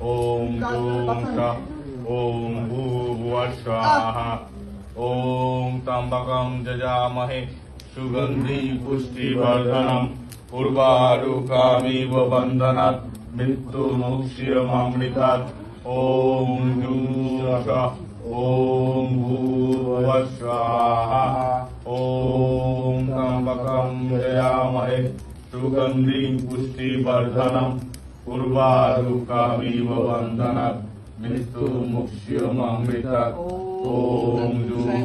ॐ जूं स ॐ भूर्भुवः स्वाहा ॐ त्र्यम्बकं जजामहे सुगन्धि पुष्टिवर्धनम् उर्वारुकामिव बन्धनात् मृत्युमुच्यमृतात् ॐ जूं स ॐ भूर्भुवः स्वाहा ॐ त्र्यम्बकं जयामहे पुष्टिवर्धनम् उर्वारुकामिव बन्धनात् मृत्युमुक्ष्यमृतात् ॐ जूं ॐ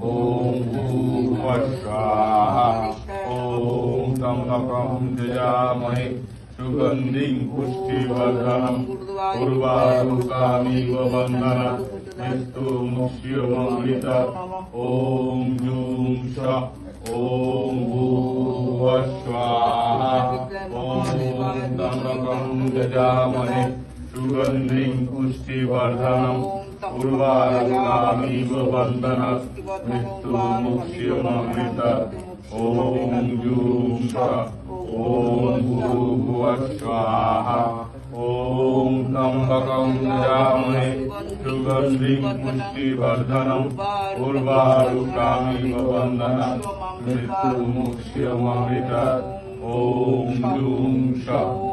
भूर्भुवः स्वाहा ॐ त्र्यम्बकं जयामहे सुगन्धिं पुष्टिवर्धनम् उर्वारुकामिव बन्धनात् मृत्युमुक्ष्यमृतात् ॐ जूं ॐ स्वाहा जजामहे सुगन्धिं पुष्टिवर्धनम् उर्वारुकामिव बन्धनात् मृत्युमुक्ष्यमृतात् ॐ जूं ॐ भूर्भुवः स्वाहा ॐ त्र्यम्बकं जजामहे सुगन्धिं पुष्टिवर्धनम् उर्वारुकामिव बन्धनात् मृत्युमुक्ष्यमृतात् ॐ जूं स